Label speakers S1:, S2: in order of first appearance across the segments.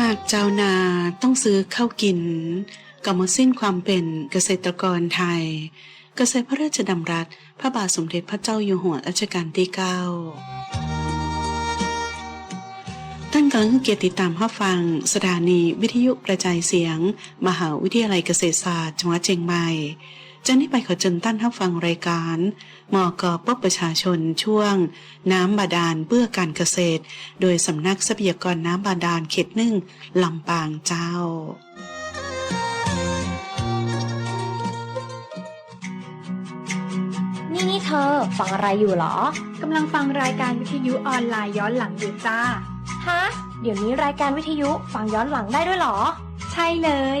S1: หากเจ้านาต้องซื้อข้าวกินก็หมดสิ้นความเป็นเกษตรกรไทย เกษตรพระราชดำรัส พระบาทสมเด็จพระเจ้าอยู่หัวรัชกาลที่9ท่านกำลังเกียรติตามรับฟัง สถานีวิทยุกระจายเสียง มหาวิทยาลัยเกษตรศาสตร์จังหวัดเชียงใหม่ จะนี้ไปขอเชิญท่านรับฟังรายการมอกปบประชาชนช่วง น้ำบาดาลเพื่อการเกษตร โดยสำนักทรัพยากรน้ำบาดาลเขตหนึ่งลำปางเจ้า
S2: นี่นี่เธอ ฟังอะไรอยู่เหรอ
S3: กำลังฟังรายการวิทยุออนไลน์ย้อนหลังอยู่จ้า
S2: ฮะ เดี๋ยวนี้รายการวิทยุฟังย้อนหลังได้ด้วยเหรอ
S3: ใช่เลย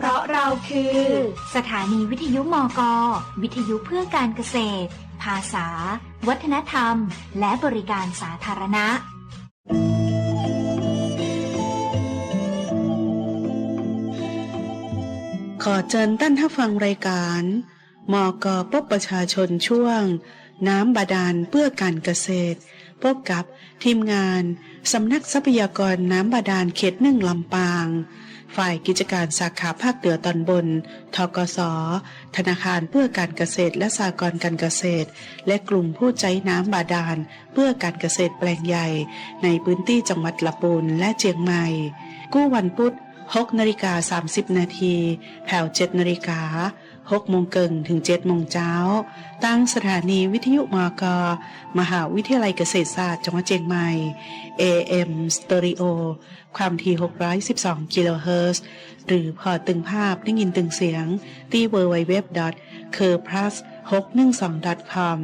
S3: เพราะเราคือ
S4: สถานีวิทยุมกวิทยุเพื่อการเกษตร ภาษา วัฒนธรรม และบริการสาธารณะ
S1: ขอเชิญท่านรับฟังรายการมกปบประชาชนช่วง น้ำบาดาลเพื่อการเกษตร พบกับทีมงาน สำนักทรัพยากรน้ำบาดาลเขตหนึ่งลำปาง ฝ่ายกิจการสาขาภาคเหนือตอนบน ทกส ธนาคารเพื่อการเกษตรและสหกรณ์การเกษตร และกลุ่มผู้ใจน้ำบาดาล เพื่อการเกษตรแปลงใหญ่ ในพื้นที่จังหวัดละปูนและเชียงใหม่ กู้วันพุธ6นาฬิกา30นาทีแผ่ว7นาฬิกา 6โมงเกิงถึง7โมงเช้า ตั้งสถานีวิทยุมก มหาวิทยาลัยเกษตรศาสตร์จังหวัดเชียงใหม่ AM Stereo ความถี่ 612 กิโลเฮิรตซ์ หรือพอตึงภาพได้ยินตึงเสียง ที่ www c u r p l u s 612 com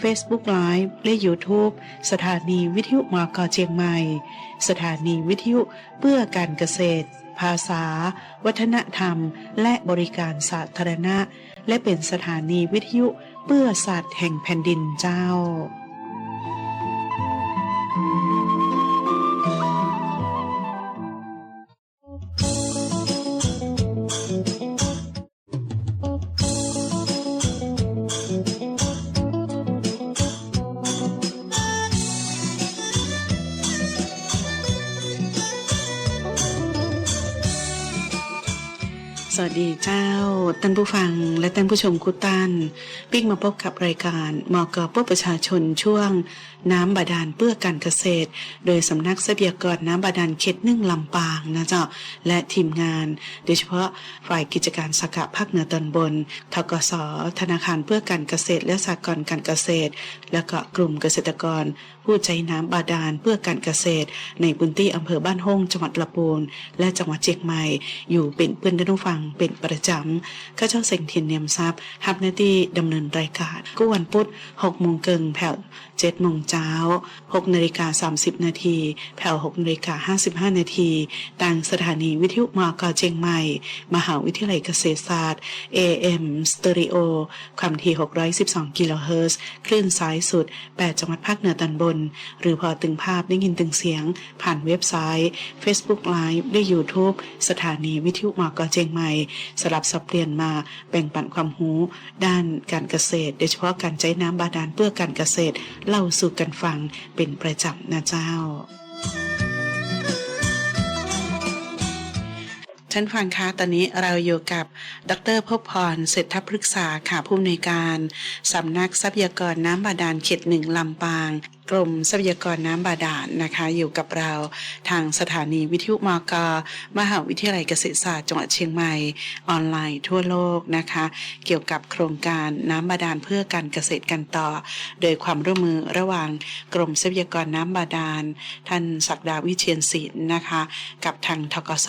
S1: Facebook Live และ YouTube สถานีวิทยุมกเชียงใหม่ สถานีวิทยุเพื่อการเกษตร ภาษา วัฒนธรรม และบริการสาธารณะ และเป็นสถานีวิทยุเพื่อศาสตร์แห่งแผ่นดินเจ้า เจ้าท่านผู้ฟังและท่านผู้ชมคุกตันปิ๊กมาพบกับรายการมอกพบประชาชนช่วง น้ำบาดาลเพื่อการเกษตร โดยสำนักทรัพยากรน้ำบาดาลเขตหนึ่งลำปางนะเจ้าและทีมงาน โดยเฉพาะฝ่ายกิจการสาขาภาคเหนือตอนบนทกสธนาคารเพื่อการเกษตรและสหกรณ์การเกษตร และก็กลุ่มเกษตรกร ผู้ใช้น้ำบาดาลเพื่อการเกษตร ในพื้นที่อำเภอบ้านห้องจังหวัดละปูนและจังหวัดเชียงใหม่ อยู่เป็นเพื่อนท่านผู้ฟังเป็นประจำข้าเจ้าเซ็งเทียนเนียมทรัพย์ฮับหน้าที่ดำเนินรายการก็วันพุธ6โมงเกิงแผ่ว7โมงเช้า6นาฬิกา30นาทีแผ่ว6นาฬิกา55นาทีต่างสถานีวิทยุมอกเชียงใหม่ มหาวิทยาลัยเกษตรศาสตร์ AM Stereo ความถี่612กิโลเฮิรตซ์คลื่นสายสุด 8 จังหวัดภาคเหนือตอนบนหรือพอตึงภาพได้ยินตึงเสียง ผ่านเว็บไซต์ Facebook Live และ YouTube สถานีวิทยุมอกเชียงใหม่ สลับสับเปลี่ยนมาแบ่งปันความรู้ด้านการเกษตร โดยเฉพาะการใช้น้ำบาดาลเพื่อการเกษตร เล่าสู่กันฟังเป็นประจำนะเจ้าท่านฟังคะตอนนี้เราอยู่กับ ดรพบพรเศรษฐพฤกษาค่ะผู้อำนวยการ สำนักทรัพยากรน้ำบาดาลเขตหนึ่งลำปาง กรมทรัพยากรน้ำบาดาลนะคะ อยู่กับเราทางสถานีวิทยุมกมหาวิทยาลัยเกษตรศาสตร์จังหวัดเชียงใหม่ออนไลน์ทั่วโลกนะคะ เกี่ยวกับโครงการน้ำบาดาลเพื่อการเกษตรกันต่อ โดยความร่วมมือระหว่างกรมทรัพยากรน้ำบาดาลท่านศักดาวิเชียนศิลป์นะคะ กับทางทกส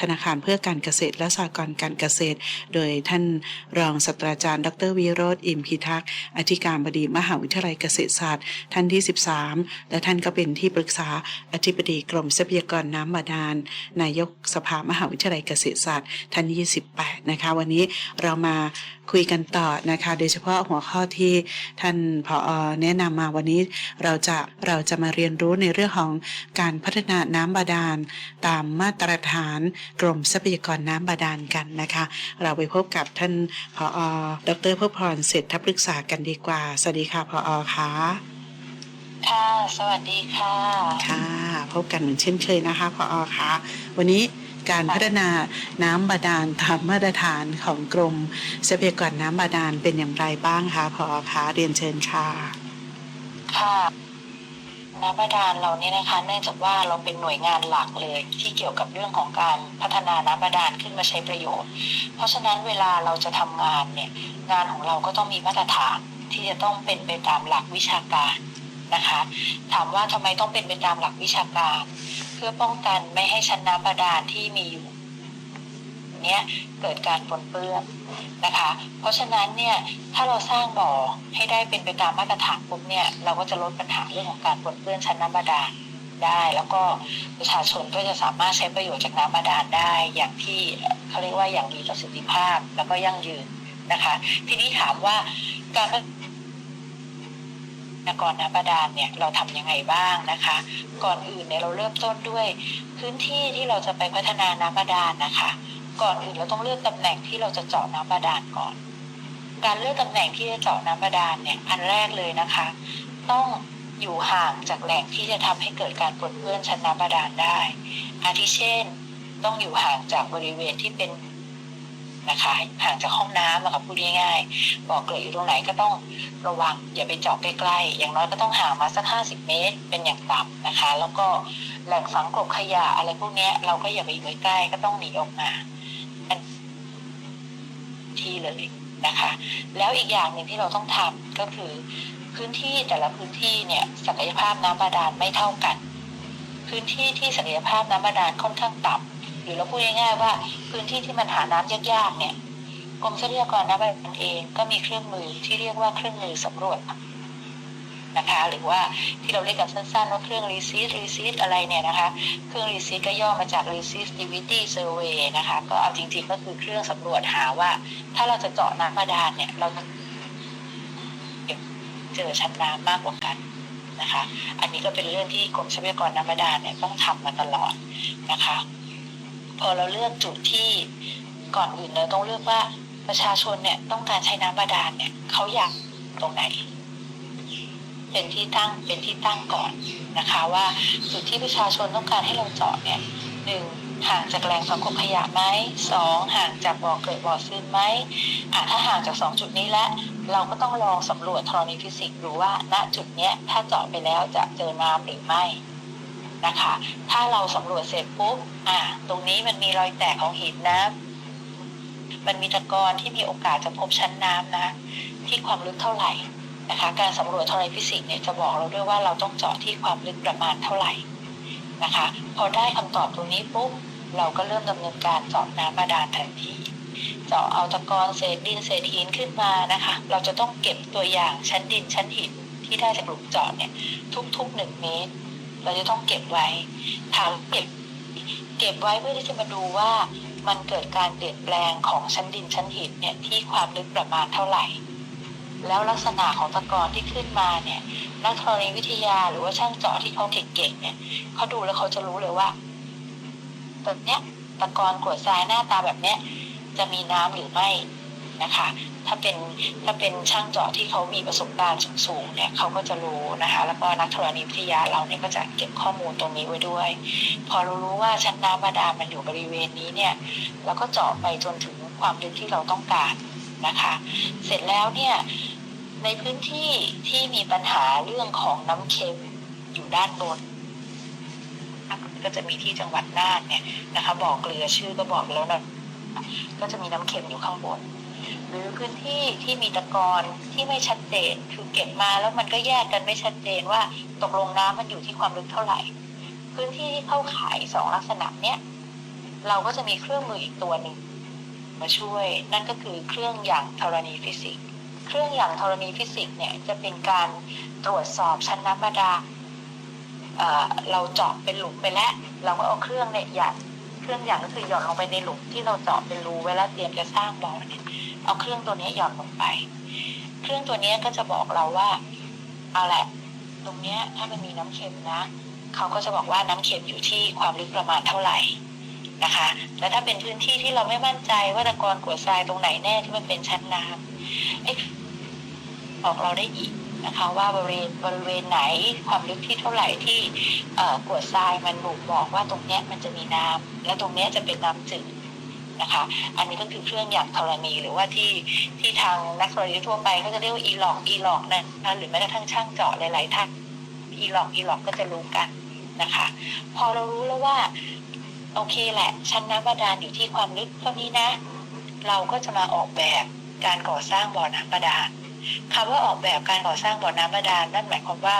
S1: ธนาคารเพื่อการเกษตรและสหกรณ์การเกษตร โดยท่านรองศาสตราจารย์ ดรวิโรธอิมพิทักษ์อธิการบดีมหาวิทยาลัยเกษตรศาสตร์ท่านที่23และท่านก็เป็นที่ปรึกษาอธิบดีกรมทรัพยากรน้ำบาดาลนายกสภามหาวิทยาลัยเกษตรศาสตร์ท่านที่28 นะคะ วันนี้เรามาคุยกันต่อนะคะ โดยเฉพาะหัวข้อที่ท่านผอแนะนำมาวันนี้เราจะเราจะมาเรียนรู้ในเรื่องของการพัฒนาน้ำบาดาล ตามมาตรฐานกรมทรัพยากรน้ำบาดาลกันนะคะ เราไปพบกับท่านผอดรพพรเศรษฐปรึกษากันดีกว่า สวัสดีค่ะผอค่ะ
S5: ค่ะ สวัสดีค่ะ
S1: ค่ะ พบกันเหมือนเช่นเคยนะคะผอค่ะ วันนี้การพัฒนาน้ำบาดาลตามมาตรฐานของกรมทรัพยากรน้ำบาดาลเป็นอย่างไรบ้างคะผอคะเรียนเชิญค่ะ
S5: ค่ะน้ำบาดาลเราเนี่ยนะคะ เนื่องจากว่าเราเป็นหน่วยงานหลักเลย ที่เกี่ยวกับเรื่องของการพัฒนาน้ำบาดาลขึ้นมาใช้ประโยชน์ เพราะฉะนั้นเวลาเราจะทำงานเนี่ยงานของเราก็ต้องมีมาตรฐานที่จะต้องเป็นไปตามหลักวิชาการ นะคะ ถามว่าทำไมต้องเป็นไปตามหลักวิชาการ เพื่อป้องกันไม่ให้ชั้นน้ำบาดาลที่มีอยู่เนี้ยเกิดการปนเปื้อนนะคะ เพราะฉะนั้นเนี่ยถ้าเราสร้างบ่อให้ได้เป็นไปตามมาตรฐานปุ๊บเนี่ยเราก็จะลดปัญหาเรื่องของการปนเปื้อนชั้นน้ำบาดาลได้ แล้วก็ประชาชนก็จะสามารถใช้ประโยชน์จากน้ำบาดาลได้ อย่างที่เขาเรียกว่าอย่างมีประสิทธิภาพแล้วก็ยั่งยืนนะคะ ทีนี้ถามว่าการ นากรน้ำบาดาลเนี่ยเราทำยังไงบ้างนะคะ ก่อนอื่นเนี่ยเราเริ่มต้นด้วย พื้นที่ที่เราจะไปพัฒนาน้ำบาดาลนะคะ ก่อนอื่นเราต้องเลือกตำแหน่งที่เราจะเจาะน้ำบาดาลก่อน การเลือกตำแหน่งที่จะเจาะน้ำบาดาลเนี่ยอันแรกเลยนะคะ ต้องอยู่ห่างจากแหล่งที่จะทำให้เกิดการปนเปื้อนชั้นน้ำบาดาลได้ อาทิเช่น ต้องอยู่ห่างจากบริเวณที่เป็น นะคะห่างจากห้องน้ำนะคะพูดง่ายๆบอกเกิดอยู่ตรงไหนก็ต้องระวังอย่าไปเจาะใกล้ๆอย่างน้อยก็ต้องห่างมาสักห้าสิบเมตร เป็นอย่างต่ำนะคะ แล้วก็แหล่งฝังกลบขยะอะไรพวกนี้เราก็อย่าไปอยู่ใกล้ก็ต้องหนีออกมาที่เลยนะคะ แล้วอีกอย่างหนึ่งที่เราต้องทำก็คือพื้นที่แต่ละพื้นที่เนี่ยศักยภาพน้ำบาดาลไม่เท่ากัน พื้นที่ที่ศักยภาพน้ำบาดาลค่อนข้างต่ำ หรือเราพูดง่ายๆว่าพื้นที่ที่มันหาน้ำยากๆเนี่ยกรมทรัพยากรน้ำบาดาลเองก็มีเครื่องมือที่เรียกว่าเครื่องมือสำรวจนะคะหรือว่าที่เราเรียกกันสั้นๆว่าเครื่อง receipt receipt อะไรเนี่ยนะคะ เครื่อง receipt ก็ย่อมาจาก resistivity survey นะคะก็เอาจริงๆก็คือเครื่องสำรวจหาว่า ถ้าเราจะเจาะน้ำบาดาลเนี่ยเราจะเจอชั้นน้ำมากกว่ากันนะคะ อันนี้ก็เป็นเรื่องที่กรมทรัพยากรน้ำบาดาลเนี่ยต้องทำมาตลอดนะคะ อเราเลือกจุดที่ก่อนอื่นเราต้องเลือกว่าประชาชนเนี่ยต้องการใช้น้ำบาดาลเนี่ยเขาอยากตรงไหน เป็นที่ตั้งเป็นที่ตั้งก่อนนะคะว่าจุดที่ประชาชนต้องการให้เราเจาะเนี่ยหนึ่งห่างจากแหล่งสังคมขยะไหมสองห่างจากบ่อเกิดบ่อซึมไหมอะถ้าห่างจากสองจุดนี้แล้วเราก็ต้องลองสำรวจธรณีฟิสิกส์ดูว่าณจุดเนี้ยถ้าเจาะไปแล้วจะเจอน้ำหรือไม่ นะคะ ถ้าเราสำรวจเสร็จปุ๊บอะตรงนี้มันมีรอยแตกของหินนะมันมีตะกอนที่มีโอกาสจะพบชั้นน้ำนะ ที่ความลึกเท่าไหร่นะคะ การสำรวจธรณีฟิสิกส์เนี่ยจะบอกเราด้วยว่าเราต้องเจาะที่ความลึกประมาณเท่าไหร่นะคะ พอได้คำตอบตรงนี้ปุ๊บเราก็เริ่มดำเนินการเจาะน้ำบาดาลทันทีเจาะเอาตะกอนเศษดินเศษหินขึ้นมานะคะ เราจะต้องเก็บตัวอย่างชั้นดินชั้นหินที่ได้จากหลุมเจาะเนี่ยทุกๆหนึ่งเมตร เราจะต้องเก็บไว้ ถามเก็บ เก็บไว้เพื่อที่จะมาดูว่ามันเกิดการเปลี่ยนแปลงของชั้นดินชั้นหินเนี่ยที่ความลึกประมาณเท่าไหร่ แล้วลักษณะของตะกอนที่ขึ้นมาเนี่ยนักธรณีวิทยาหรือว่าช่างเจาะที่เขาเก่งๆเนี่ยเขาดูแล้วเขาจะรู้เลยว่าแบบเนี้ยตะกอนกรวดทรายหน้าตาแบบเนี้ยจะมีน้ำหรือไม่ นะคะ ถ้าเป็นถ้าเป็นช่างเจาะที่เขามีประสบการณ์สูงๆเนี่ยเขาก็จะรู้นะคะ แล้วก็นักธรณีวิทยาเราเนี่ยก็จะเก็บข้อมูลตรงนี้ไว้ด้วย พอเรารู้ว่าชั้นน้ำบาดาลมันอยู่บริเวณนี้เนี่ยเราก็เจาะไปจนถึงความลึกที่เราต้องการนะคะ เสร็จแล้วเนี่ยในพื้นที่ที่มีปัญหาเรื่องของน้ำเค็มอยู่ด้านบนก็จะมีที่จังหวัดน่านเนี่ยนะคะ บอกเกลือชื่อก็บอกแล้วนะก็จะมีน้ำเค็มอยู่ข้างบน หรือพื้นที่ที่มีตะกอนที่ไม่ชัดเจนคือเก็บมาแล้วมันก็แยกกันไม่ชัดเจนว่าตกลงน้ำมันอยู่ที่ความลึกเท่าไหร่ พื้นที่ที่เข้าข่ายสองลักษณะเนี้ยเราก็จะมีเครื่องมืออีกตัวหนึ่งมาช่วย นั่นก็คือเครื่องอย่างธรณีฟิสิกส์เครื่องอย่างธรณีฟิสิกส์เนี่ยจะเป็นการตรวจสอบชั้นน้ำบาดาลเเราเจาะเป็นหลุมไปแล้ว เราก็เอาเครื่องเนี่ยหยัดเครื่องหยัดก็คือหย่อนลงไปในหลุมที่เราเจาะเป็นรูไว้แล้วเตรียมจะสร้างบ่อเนี่ย เอาเครื่องตัวนี้หย่อนลงไป เครื่องตัวนี้ก็จะบอกเราว่าเอาแหละตรงเนี้ยถ้ามันมีน้ำเค็มนะเขาก็จะบอกว่าน้ำเค็มอยู่ที่ความลึกประมาณเท่าไหร่นะคะ แล้วถ้าเป็นพื้นที่ที่เราไม่มั่นใจว่าตะกอนกรวดทรายตรงไหนแน่ที่มันเป็นชั้นน้ำเอ๊ะบอกเราได้อีกนะคะว่าบริเวณบริเวณไหนความลึกที่เท่าไหร่ที่กรวดทรายมันบ่งบอกว่าตรงเนี้ยมันจะมีน้ำและตรงเนี้ยจะเป็นน้ำจืด นะคะ อันนี้ก็คือเครื่องหยักธรณีหรือว่าที่ที่ทางนักธรณีทั่วไปเขาจะเรียกว่าอีหลอกอีหลอกนั่นนะหรือแม้กระทั่งช่างเจาะหลายๆท่านอีหลอกอีหลอกก็จะรู้กันนะคะ พอเรารู้แล้วว่าโอเคแหละ ชั้นน้ำบาดาลอยู่ที่ความลึกเท่านี้นะ เราก็จะมาออกแบบการก่อสร้างบ่อน้ำบาดาลคำว่าออกแบบการก่อสร้างบ่อน้ำบาดาลนั่นหมายความว่า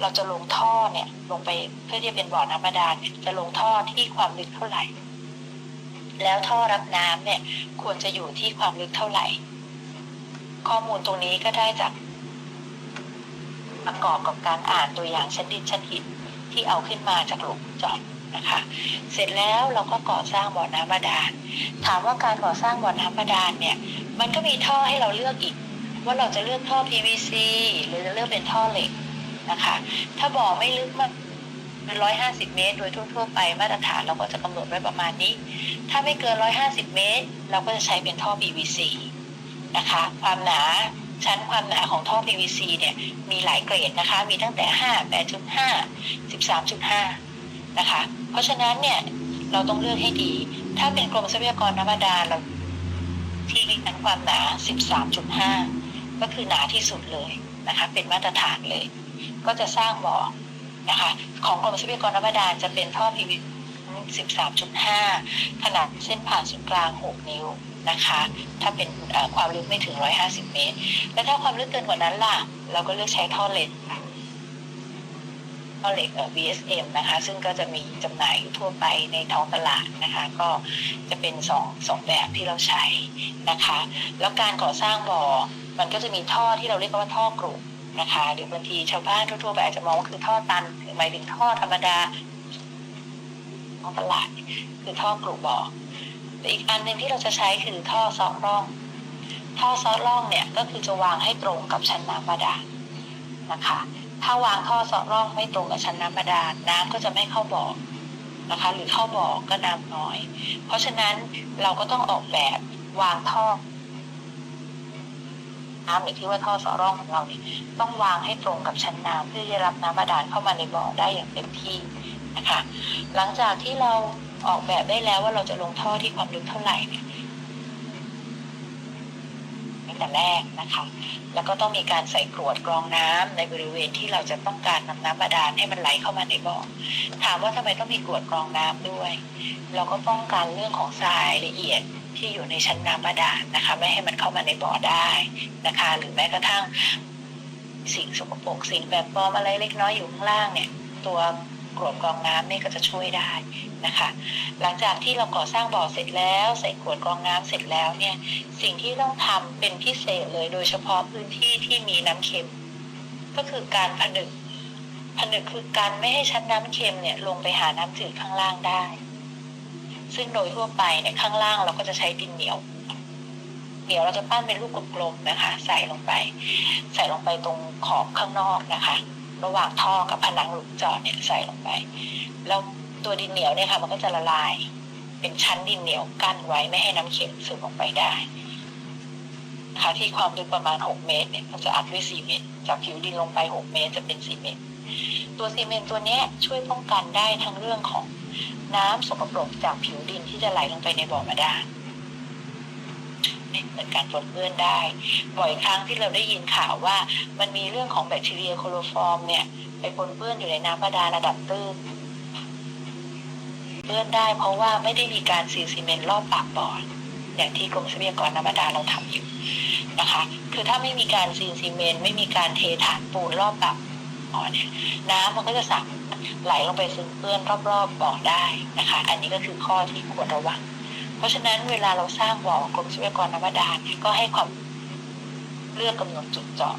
S5: เราจะลงท่อเนี่ยลงไปเพื่อที่จะเป็นบ่อน้ำบาดาลจะลงท่อที่ความลึกเท่าไหร่ แล้วท่อรับน้ำเนี่ยควรจะอยู่ที่ความลึกเท่าไหร่ ข้อมูลตรงนี้ก็ได้จาก ประกอบกับการอ่านตัวอย่างชั้นดินชั้นหินที่เอาขึ้นมาจากหลุมจาะนะคะ เสร็จแล้วเราก็ก่อสร้างบ่อน้ำบาดาล ถามว่าการก่อสร้างบ่อน้ำบาดาลเนี่ย มันก็มีท่อให้เราเลือกอีก ว่าเราจะเลือกท่อ PVC หรือจะเลือกเป็นท่อเหล็กนะคะ ถ้าบ่อไม่ลึกมาก เป็นร้อยห้าสิบเมตร โดยทั่วๆไปมาตรฐานเราก็จะกำหนดไว้ประมาณนี้ ถ้าไม่เกินร้อยห้าสิบเมตร เราก็จะใช้เป็นท่อ PVC นะคะ ความหนาชั้นความหนาของท่อ PVC เนี่ยมีหลายเกรดนะคะ มีตั้งแต่ 5 8.5 13.5 นะคะ เพราะฉะนั้นเนี่ยเราต้องเลือกให้ดี ถ้าเป็นกรมทรัพยากรน้ำบาดาลเราที่ชั้นความหนา 13.5 ก็คือหนาที่สุดเลยนะคะ เป็นมาตรฐานเลย ก็จะสร้างบ่อ นะคะ ของกรมทรัพยากรน้ำบาดาลจะเป็นท่อ PVC 13.5 ขนาดเส้นผ่านศูนย์กลาง 6 นิ้วนะคะ ถ้าเป็นความลึกไม่ถึง 150 เมตร แล้วถ้าความลึกเกินกว่านั้นล่ะ เราก็เลือกใช้ท่อเหล็กท่อเหล็ก VSM นะคะ ซึ่งก็จะมีจำหน่ายอยู่ทั่วไปในท้องตลาดนะคะ ก็จะเป็นสองสองแบบที่เราใช้นะคะ แล้วการก่อสร้างบ่อ มันก็จะมีท่อที่เราเรียกว่าท่อกรุ นะคะหรือบางทีชาวบ้านทั่วๆไปอาจจะมองว่าคือท่อตันหมายถึงท่อธรรมดาของตลาด คือท่อกรุบ่อแต่อีกอันหนึ่งที่เราจะใช้คือท่อซอกร่อง ท่อซอกร่องเนี่ยก็คือจะวางให้ตรงกับชั้นน้ำบาดาลนะคะ ถ้าวางท่อซอกร่องไม่ตรงกับชั้นน้ำบาดาลน้ำก็จะไม่เข้าบ่อนะคะ หรือเข้าบ่อก็น้ำน้อย เพราะฉะนั้นเราก็ต้องออกแบบวางท่อ น้ำหรือที่ว่าท่อสอร่องของเราเนี่ยต้องวางให้ตรงกับชั้นน้ำเพื่อจะรับน้ำบาดาลเข้ามาในบ่อได้อย่างเต็มที่นะคะ หลังจากที่เราออกแบบได้แล้วว่าเราจะลงท่อที่ความลึกเท่าไหร่เนี่ยตั้งแต่แรกนะคะ แล้วก็ต้องมีการใส่กรวดกรองน้ำในบริเวณที่เราจะต้องการนำน้ำบาดาลให้มันไหลเข้ามาในบ่อ ถามว่าทำไมต้องมีกรวดกรองน้ำด้วย เราก็ป้องกันเรื่องของทรายละเอียด ที่อยู่ในชั้นน้ำบาดาลนะคะ ไม่ให้มันเข้ามาในบ่อได้นะคะ หรือแม้กระทั่งสิ่งสกปรกสิ่งแบบปลอมอะไรเล็กน้อยอยู่ข้างล่างเนี่ย ตัวกรวดกรองน้ำเนี่ยก็จะช่วยได้นะคะ หลังจากที่เราก่อสร้างบ่อเสร็จแล้ว ใส่กรวดกรองน้ำเสร็จแล้วเนี่ยสิ่งที่ต้องทำเป็นพิเศษเลยโดยเฉพาะพื้นที่ที่มีน้ำเค็ม ก็คือการผนึกผนึกคือการไม่ให้ชั้นน้ำเค็มเนี่ยลงไปหาน้ำจืดข้างล่างได้ ซึ่งโดยทั่วไปเนี่ยข้างล่างเราก็จะใช้ดินเหนียว เดี๋ยวเราจะปั้นเป็นลูกกลมๆนะคะ ใส่ลงไป ใส่ลงไปตรงขอบข้างนอกนะคะ ระหว่างท่อกับผนังหลุมจาะเนี่ยใส่ลงไป แล้วตัวดินเหนียวเนี่ยค่ะ มันก็จะละลาย เป็นชั้นดินเหนียวกั้นไว้ไม่ให้น้ำเค็มซึมออกไปได้นะคะที่ความลึกประมาณ 6 เมตรเนี่ยมันจะอัดด้วยซีเมนต์จากผิวดินลงไป 6 เมตรจะเป็นซีเมนต์ตัวซีเมนต์ตัวเนี้ยช่วยป้องกันได้ทั้งเรื่องของ น้ำสกปรกจากผิวดินที่จะไหลลงไปในบ่อบาดาลเหมือนการปนเปื้อนได้ บ่อยครั้งที่เราได้ยินข่าวว่า มันมีเรื่องของแบคทีเรียโคโลฟอร์มเนี่ยไปปนเปื้อนอยู่ในน้ำบาดาลระดับตื้นเปื้อนได้เพราะว่าไม่ได้มีการซีลซีเมนต์รอบปากบ่ออย่างที่กรมทรัพยากรน้ำบาดาลเราทำอยู่นะคะ คือถ้าไม่มีการซีลซีเมนต์ไม่มีการเทฐานปูนรอบปาก บ่อเนี่ยน้ำมันก็จะสามารถไหลลงไปซึมเปื้อนรอบๆบ่อได้นะคะ อันนี้ก็คือข้อที่ควรระวัง เพราะฉะนั้นเวลาเราสร้างบ่อกรมทรัพยากรน้ำบาดาลก็ให้ความเลือกกำหนดจุดเจาะ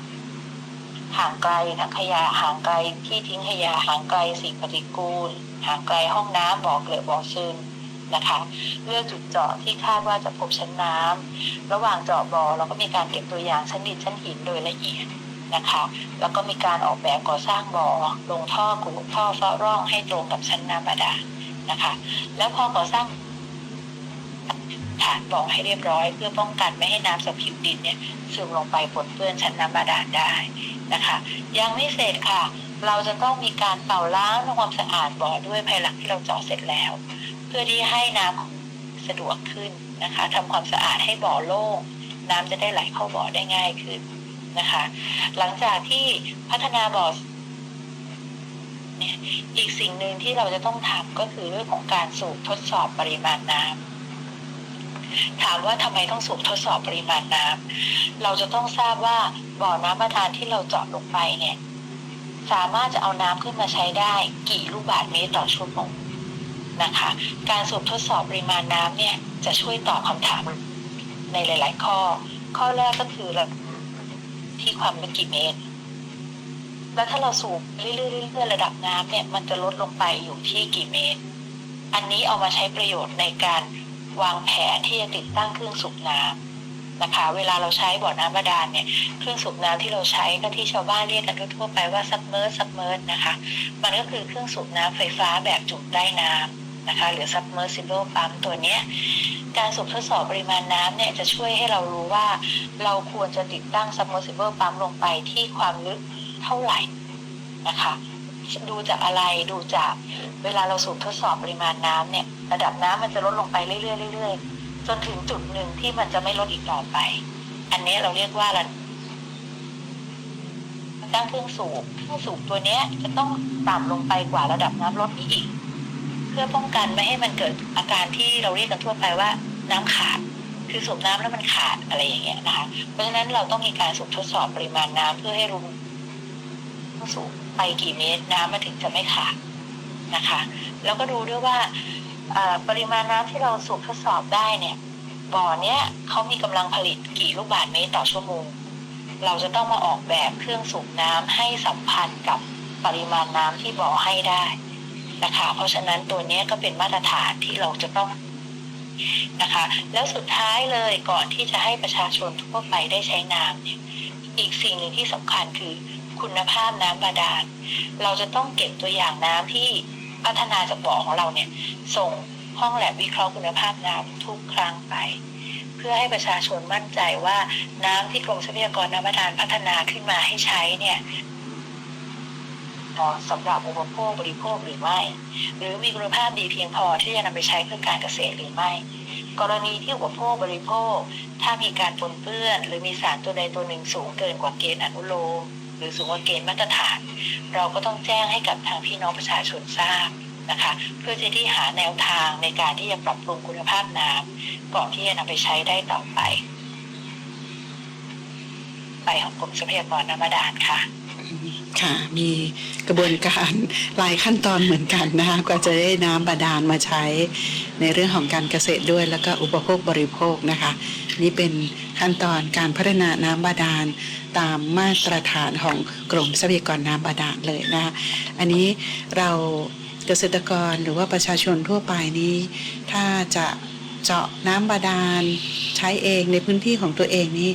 S5: ห่างไกลถังขยะห่างไกลที่ทิ้งขยะห่างไกลสิ่งปฏิกูลห่างไกลห้องน้ำบ่อเกลือบ่อซึมนะคะ เลือกจุดเจาะที่คาดว่าจะพบชั้นน้ำระหว่างเจาะบ่อเราก็มีการเก็บตัวอย่างชั้นดินชั้นหินโดยละเอียด นะคะ แล้วก็มีการออกแบบก่อสร้างบ่อลงท่อขุดท่อเฝ้าร่องให้ตรงกับชั้นน้ำบาดาลนะคะ แล้วพอก่อสร้างฐานบ่อให้เรียบร้อย เพื่อป้องกันไม่ให้น้ำจากผิวดินเนี่ยซึมลงไปปนเปื้อนชั้นน้ำบาดาลได้นะคะ ยังไม่เสร็จค่ะ เราจะต้องมีการเป่าล้างทำความสะอาดบ่อด้วยภายหลังที่เราเจาะเสร็จแล้ว เพื่อที่ให้น้ำสะดวกขึ้นนะคะทำความสะอาดให้บ่อโล่งน้ำจะได้ไหลเข้าบ่อได้ง่ายขึ้น นะคะ หลังจากที่พัฒนาบ่ออีกสิ่งหนึ่งที่เราจะต้องทำก็คือเรื่องของการสูบทดสอบปริมาณน้ำถามว่าทำไมต้องสูบทดสอบปริมาณน้ำเราจะต้องทราบว่าบ่อน้ำบาดาลที่เราเจาะลงไปเนี่ย สามารถจะเอาน้ำขึ้นมาใช้ได้กี่ลูกบาศก์เมตรต่อชั่วโมงนะคะ การสูบทดสอบปริมาณน้ำเนี่ยจะช่วยตอบคำถามในหลาย ๆ ข้อ ข้อแรกก็คือเรา ที่ความลึกกี่เมตร แล้วถ้าเราสูบเรื่อยๆเรื่อยๆระดับน้ำเนี่ย มันจะลดลงไปอยู่ที่กี่เมตร อันนี้เอามาใช้ประโยชน์ในการวางแผนที่จะติดตั้งเครื่องสูบน้ำนะคะ เวลาเราใช้บ่อน้ำบาดาลเนี่ย เครื่องสูบน้ำที่เราใช้ก็ที่ชาวบ้านเรียกกันทั่วไปว่าซับเมอร์ซับเมอร์นะคะ มันก็คือเครื่องสูบน้ำไฟฟ้าแบบจุ่มใต้น้ำ นะคะหรือ submersible pump ตัวเนี้ยการสูบทดสอบปริมาณน้ำเนี่ยจะช่วยให้เรารู้ว่า เราควรจะติดตั้ง submersible pump ลงไปที่ความลึกเท่าไหร่นะคะดูจากอะไรดูจากเวลาเราสูบทดสอบปริมาณน้ำเนี่ยระดับน้ำมันจะลดลงไปเรื่อยๆเรื่อยๆจนถึงจุดหนึ่งที่มันจะไม่ลดอีกต่อไป อันนี้เราเรียกว่าระตั้งเครื่องสูบเครื่องสูบตัวเนี้ยจะต้องต่ำลงไปกว่าระดับน้ำลดนี้อีก พื่อป้องกันไม่ให้มันเกิดอาการที่เราเรียกกันทั่วไปว่าน้ำขาด คือสูบน้ำแล้วมันขาดอะไรอย่างเงี้ยนะคะ เพราะฉะนั้นเราต้องมีการสูบทดสอบปริมาณน้ำเพื่อให้รู้ว่าสูบไปกี่เมตรน้ำมันถึงจะไม่ขาดนะคะ แล้วก็ดูด้วยว่าปริมาณน้ำที่เราสูบทดสอบได้เนี่ย บ่อเนี้ยเขามีกำลังผลิตกี่ลูกบาศก์เมตรต่อชั่วโมง เราจะต้องมาออกแบบเครื่องสูบน้ำให้สัมพันธ์กับปริมาณน้ำที่บ่อให้ได้ นะคะ เพราะฉะนั้นตัวนี้ก็เป็นมาตรฐานที่เราจะต้องนะคะ แล้วสุดท้ายเลยก่อนที่จะให้ประชาชนทั่วไปได้ใช้น้ำเนี่ยอีกสิ่งหนึ่งที่สำคัญคือคุณภาพน้ำบาดาล เราจะต้องเก็บตัวอย่างน้ำที่พัฒนาจากบ่อของเราเนี่ย ส่งห้องแลบวิเคราะห์คุณภาพน้ำทุกครั้งไป เพื่อให้ประชาชนมั่นใจว่าน้ำที่กรมทรัพยากรน้ำบาดาลพัฒนาขึ้นมาให้ใช้เนี่ย เหมาะสำหรับอุปโภคบริโภคหรือไม่ หรือมีคุณภาพดีเพียงพอที่จะนำไปใช้เพื่อการเกษตรหรือไม่ กรณีที่อุปโภคบริโภค ถ้ามีการปนเปื้อน หรือมีสารตัวใดตัวหนึ่งสูงเกินกว่าเกณฑ์อนุโลมหรือสูงกว่าเกณฑ์มาตรฐาน เราก็ต้องแจ้งให้กับทางพี่น้องประชาชนทราบนะคะเพื่อจะที่หาแนวทางในการที่จะปรับปรุงคุณภาพน้ำก่อนที่จะนำไปใช้ได้ต่อไป ไปของกรมทรัพยากรน้ำบาดาลค่ะ
S1: ค่ะ มีกระบวนการหลายขั้นตอนเหมือนกันนะคะกว่าจะได้น้ำบาดาลมาใช้ในเรื่องของการเกษตรด้วย แล้วก็อุปโภคบริโภคนะคะ นี่เป็นขั้นตอนการพัฒนาน้ำบาดาลตามมาตรฐานของกรมทรัพยากรน้ำบาดาลเลยนะคะอันนี้เราเกษตรกรหรือว่าประชาชนทั่วไปนี้ ถ้าจะเจาะน้ำบาดาลใช้เองในพื้นที่ของตัวเองนี้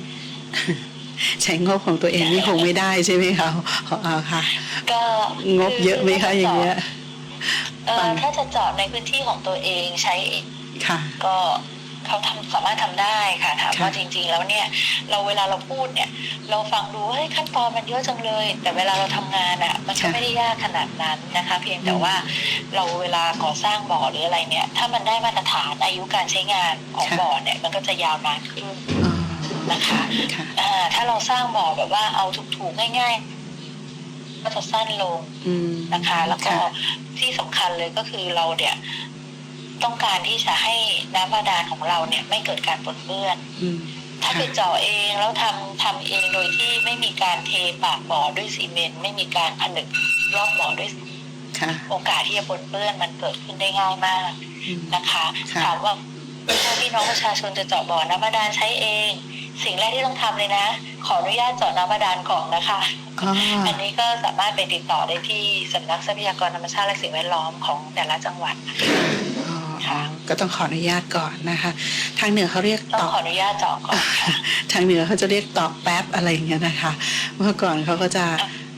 S1: ใช้งบของตัวเองนี่คงไม่ได้ใช่ไหมคะเอาค่ะ
S5: ก็
S1: งบเยอะไหมคะอย่างเงี้ย
S5: เอ่อถ้าจะเจาะในพื้นที่ของตัวเองใช้เอง
S1: ค่ะ
S5: ก็เขาทำสามารถทำได้ค่ะถาม
S1: ค่ะ
S5: ว่าจริง ๆ แล้วเนี่ย เราเวลาเราพูดเนี่ย เราฟังดูเฮ้ยขั้นตอนมันเยอะจังเลย แต่เวลาเราทำงานอะ่ะ มันก็ไม่ได้ยากขนาดนั้นนะคะ เพียงแต่ว่าเราเวลาก่อสร้างบ่อหรืออะไรเนี่ย ถ้ามันได้มาตรฐานอายุการใช้งานของบ่อเนี่ย มันก็จะยาวนานขึ้น
S1: อ๋อ
S5: นะคะ
S1: ค่ะ
S5: อ่าถ้าเราสร้างบ่อแบบว่าเอาถูกๆง่าย ๆ ก็จะสั้นลง
S1: อืม
S5: นะคะ แล้วก็
S1: ค่ะ
S5: ที่สำคัญเลยก็คือเราเนี่ยต้องการที่จะให้น้ำบาดาลของเราเนี่ยไม่เกิดการปนเปื้อน
S1: อืม
S5: ถ้า
S1: ค่ะ
S5: ไปเจาะเองแล้วทำทำเองโดยที่ไม่มีการเทปากบ่อด้วยซีเมนต์ไม่มีการผนึกรอบบ่อด้วย
S1: ค่ะ
S5: โอกาสที่จะปนเปื้อนมันเกิดขึ้นได้ง่ายมาก
S1: อืม
S5: นะคะ
S1: ค่ะ
S5: ถามว่าถ้าพี่น้องประชาชนจะเจาะบ่อน้ำบาดาลใช้เอง สิ่งแรกที่ต้องทำเลยนะ ขออนุญาตเจาะน้ำบาดาลก่อนนะคะ
S1: อ๋อ
S5: อันนี้ก็สามารถไปติดต่อได้ที่สำนักทรัพยากรธรรมชาติและสิ่งแวดล้อมของแต่ละจังหวัด
S1: อ๋อ
S5: ค่ะ
S1: ก็ต้องขออนุญาตก่อนนะคะ ทางเหนือเขาเรียก
S5: ต้อ
S1: ต
S5: ง
S1: อก
S5: ขออนุญาตเจาะก่อนค่ะ
S1: ทางเหนือเขาจะเรียกตอกแป๊บอะไรอย่างเงี้ยนะคะ เมื่อก่อนเขาก็จะ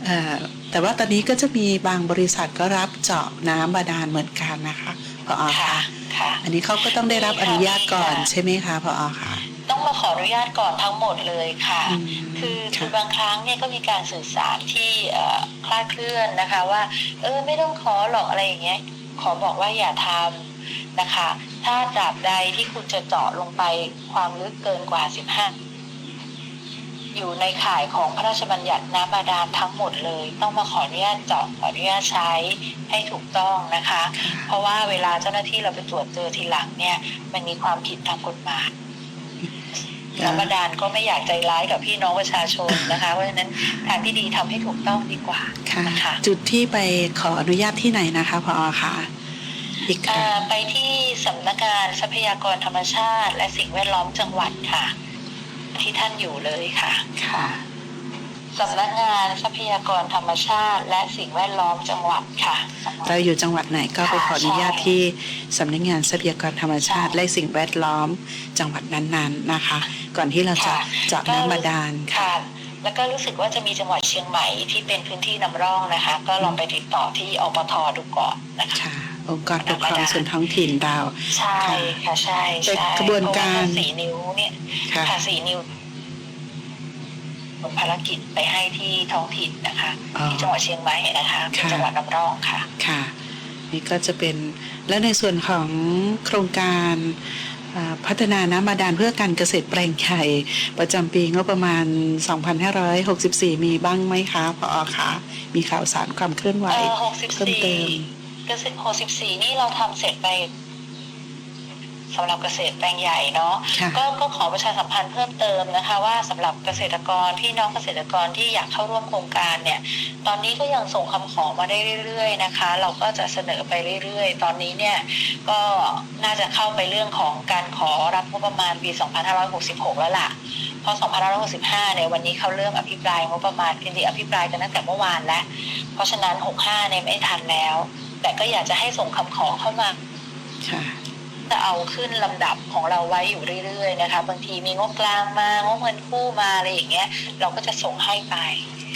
S1: เอ่อแต่ว่าตอนนี้ก็จะมีบางบริษัทก็รับเจาะน้ำบาดาลเหมือนกันนะคะพอ
S5: ค่ะ
S1: ค่ะ
S5: ค่ะ
S1: อันนี้เขาก็ต้องได้รับอนุญาตก่อนใช่ไหมคะพอค่ะ
S5: ต้อง มาขออนุญาตก่อนทั้งหมดเลยค่ะ
S1: อืม
S5: คือคื
S1: ค่ะ
S5: อบางครั้งเนี่ยก็มีการสื่อสารที่เอ่อคลาดเคลื่อนนะคะว่า เออไม่ต้องขอหรอกอะไรอย่างเงี้ย ขอบอกว่าอย่าทำนะคะ ถ้าตราบใดที่คุณจะเจาะลงไปความลึกเกินกว่า 15 อยู่ในข่ายของพระราชบัญญัติน้ำบาดาลทั้งหมดเลย ต้องมาขออนุญาตเจาะขออนุญาตใช้ให้ถูกต้องนะคะ เพราะว่าเวลาเจ้าหน้าที่เราไปตรวจเจอทีหลังเนี่ย มันมีความผิดทางกฎหมาย
S1: ค่ะ
S5: น้ำบาดาลก็ไม่อยากใจร้ายกับพี่น้องประชาชนนะคะ เพราะฉะนั้นทางที่ดีทำให้ถูกต้องดีกว่า
S1: ค่ะ
S5: นะคะ
S1: จุดที่ไปขออนุญาตที่ไหนนะคะพอค่ะอีกค
S5: เอ่
S1: รั้ง
S5: อไปที่สำนักงานทรัพยากรธรรมชาติ และสิ่งแวดล้อมจังหวัดค่ะ ที่ท่านอยู่เลยค่ะ
S1: ค่ะ
S5: สำนักงานทรัพยากรธรรมชาติ และสิ่งแวดล้อมจังหวัดค่ะ
S1: เราอยู่จังหวัดไหนก็ไปขออนุญาตที่สำนักงานทรัพยากรธรรมชาติ และสิ่งแวดล้อมจังหวัดนั้นๆนะคะ ก่อนที่เราจะ
S5: ค่ะ
S1: เจาะน้ำบาดาลค่ะ
S5: ค่ะแล้วก็รู้สึกว่าจะมีจังหวัดเชียงใหม่ที่เป็นพื้นที่นำร่องนะคะ ก็ลองไปติดต่อที่อปทดูก่อนนะคะ
S1: ค่ะองค์กรปกครองส่วนท้องถิ่นดาว
S5: ใช่ค่ะใช่ใช่
S1: เป็นกระบวนการ
S5: เพะว่สีนิ้วเนี่ย
S1: ค่ะ
S5: ค่ะสีนิ้ว ภารกิจไปให้ที่ท้องถิ่นนะคะ
S1: อ๋อ
S5: ที่จังหวัดเชียงใหม่นะคะเป็น
S1: ค่ะ
S5: จังหวัดนำร่องค่ะ
S1: ค่ะ นี่ก็จะเป็นและในส่วนของโครงการอ่าพัฒนาน้ำบาดาลเพื่อการเกษตรแปลงใหญ่ประจำปีงบประมาณ 2564 มีบ้างไหมคะพอคะมีข่าวสารความเคลื่อนไหว
S5: เอ่อหกสิบ
S1: เพิ่ม
S5: สี่
S1: เติม
S5: เกษตรหกสิบสี่นี่เราทำเสร็จไป สำหรับเกษตรแปลงใหญ่เนาะ
S1: ค่ะ
S5: ก็ก็ขอประชาสัมพันธ์เพิ่มเติมนะคะว่าสำหรับเกษตรกรพี่น้องเกษตรกรที่อยากเข้าร่วมโครงการเนี่ยตอนนี้ก็ยังส่งคำขอมาได้เรื่อย ๆนะคะ เราก็จะเสนอไปเรื่อย ๆ ตอนนี้เนี่ยก็น่าจะเข้าไปเรื่องของการขอรับงบประมาณปี 2566 แล้วล่ะเพราะ2565เนี่ยวันนี้เขาเริ่มอภิปรายงบประมาณจริงๆอภิปรายกันตั้งแต่เมื่อวานแล้ว เพราะฉะนั้น 65 เนี่ยไม่ทันแล้ว แต่ก็อยากจะให้ส่งคำขอเข้ามา
S1: ค่ะ
S5: จะเอาขึ้นลำดับของเราไว้อยู่เรื่อยๆนะคะ บางทีมีงบกลางมางบเงินกู้มาอะไรอย่างเงี้ย เราก็จะส่งให้ไป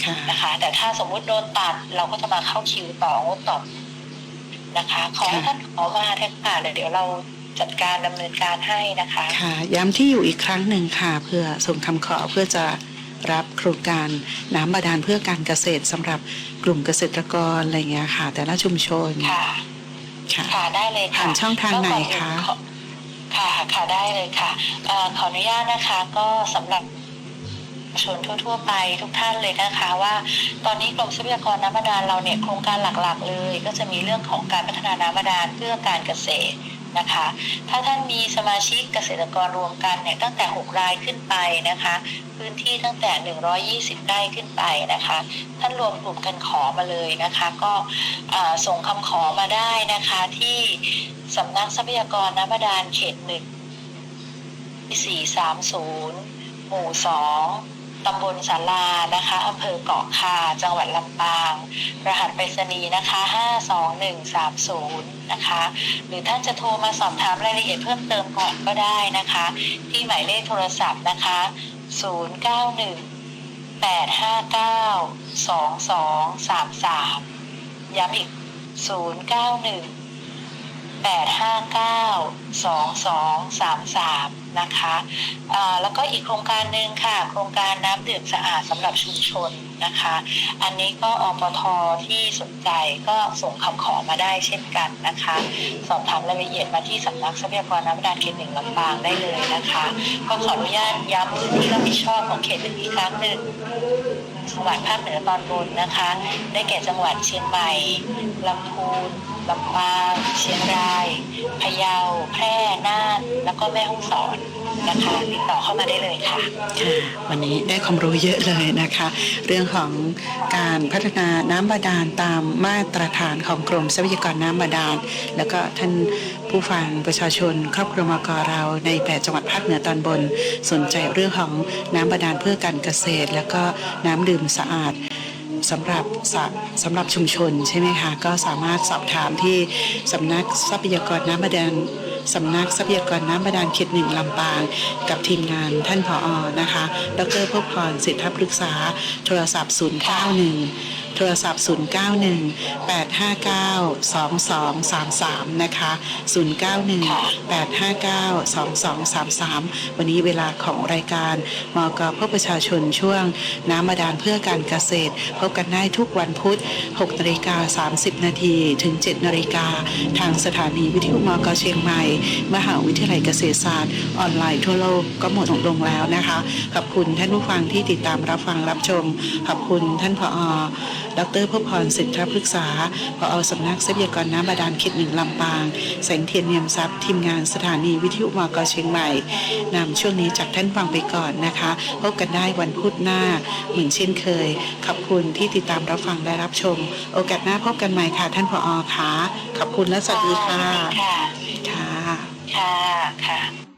S1: ค่ะ
S5: นะคะ แต่ถ้าสมมุติโดนตัดเราก็จะมาเข้าคิวต่องบต่อนะคะ ขอให้ท่านขอมาเถอะค่ะเดี๋ยวเราจัดการดำเนินการให้นะคะ
S1: ค่ะ ย้ำที่อยู่อีกครั้งหนึ่งค่ะ เพื่อส่งคำขอเพื่อจะรับโครงการน้ำบาดาลเพื่อการเกษตรสำหรับกลุ่มเกษตรกรอะไรอย่างเงี้ยค่ะ แต่ละชุมชน
S5: ค่ะ
S1: ค่ะ
S5: ค่ะได้เลยค่ะ
S1: ผ่านช่องทางไหนคะ
S5: ก็ขอค่ะค่ะได้เลยค่ะเอ่อขออนุญาตนะคะ ก็สำหรับประชาชนทั่ว ๆ ไปทุกท่านเลยนะคะ ว่าตอนนี้กรมทรัพยากรน้ำบาดาลเราเนี่ยโครงการหลักๆ เลย ก็จะมีเรื่องของการพัฒนาน้ำบาดาลเพื่อการเกษตร นะคะ ถ้าท่านมีสมาชิกเกษตรกรรวมกันเนี่ยตั้งแต่ 6 รายขึ้นไปนะคะ พื้นที่ตั้งแต่ 120 ไร่ขึ้นไปนะคะ ท่านรวมกลุ่มกันขอมาเลยนะคะ ก็ส่งคำขอมาได้นะคะที่สำนักทรัพยากรน้ำบาดาลเขตหนึ่งสี่สามศูนย์หมู่สอง ตำบลสารานะคะอำเภอเกาะคา จังหวัดลำปาง รหัสไปรษณีย์นะคะ 52130 นะคะ หรือท่านจะโทรมาสอบถามรายละเอียดเพิ่มเติมก่อนก็ได้นะคะ ที่หมายเลขโทรศัพท์นะคะ 091 859 2233 ย้ำอีก 091 859 2233 นะคะแล้วก็อีกโครงการหนึ่งค่ะ โครงการน้ำดื่มสะอาดสำหรับชุมชนนะคะ อันนี้ก็อปทที่สนใจก็ส่งคำขอมาได้เช่นกันนะคะ สอบถามรายละเอียดมาที่สำนักทรัพยากรน้ำบาดาลเขตหนึ่งลำปางได้เลยนะคะ ก็ขออนุญาตย้ำพื้นที่รับผิดชอบของเขตหนึ่งอีกครั้งหนึ่งจังหวัดภาคเหนือตอนบนนะคะ ได้แก่จังหวัดเชียงใหม่ลำพูนลำปางเชียงรายพะเยาแพร่น่าน แล้วก็แม่ฮ่องสอนนะคะติดต่อเข้ามาได้เลยค่ะ
S1: วันนี้ได้ความรู้เยอะเลยนะคะ เรื่องของการพัฒนาน้ำบาดาลตามมาตรฐานของกรมทรัพยากรน้ำบาดาล แล้วก็ท่านผู้ฟังประชาชน ครอบครัวมกเราในแปดจังหวัดภาคเหนือตอนบน สนใจเรื่องของน้ำบาดาลเพื่อการเกษตร แล้วก็น้ำดื่มสะอาดสำหรับสสำหรับชุมชนใช่ไหมคะก็สามารถสอบถามที่สำนักทรัพยากรน้ำบาดาล สำนักทรัพยากรน้ำบาดาลเขตหนึ่งลำปาง กับทีมงานท่านผออนะคะ ดรพบพรสิทธปรึกษา โทรศัพท์ 091 โทรศัพท์ 091 859 2233 นะคะ 091 859 2233 วันนี้เวลาของรายการมกพบประชาชนช่วง น้ำบาดาลเพื่อการเกษตร พบกันได้ทุกวันพุธ 6นาฬิกา 30 นาทีถึง 7นาฬิกา ทางสถานีวิทยุมกเชียงใหม่ มหาวิทยาลัยเกษตรศาสตร์ ออนไลน์ทั่วโลกก็หมดลงแล้วนะคะ ขอบคุณท่านผู้ฟังที่ติดตามรับฟังรับชม ขอบคุณท่านผอดรพพรสิทธปรึกษาผอสำนักทรัพยากรน้ำบาดาลเขตหนึ่งลำปาง แสงเทียนเนียมทรัพย์ทีมงานสถานีวิทยุมกเชียงใหม่นำช่วงนี้จากท่านฟังไปก่อนนะคะ พบกันได้วันพุธหน้า เหมือนเช่นเคย ขอบคุณที่ติดตามรับฟังและรับชม โอกาสหน้าพบกันใหม่ค่ะ ท่านผอค่ะขอบคุณและสวัสดีค่ะ
S5: ค่ะ
S1: ค่ะ
S5: ค่ะค่ะ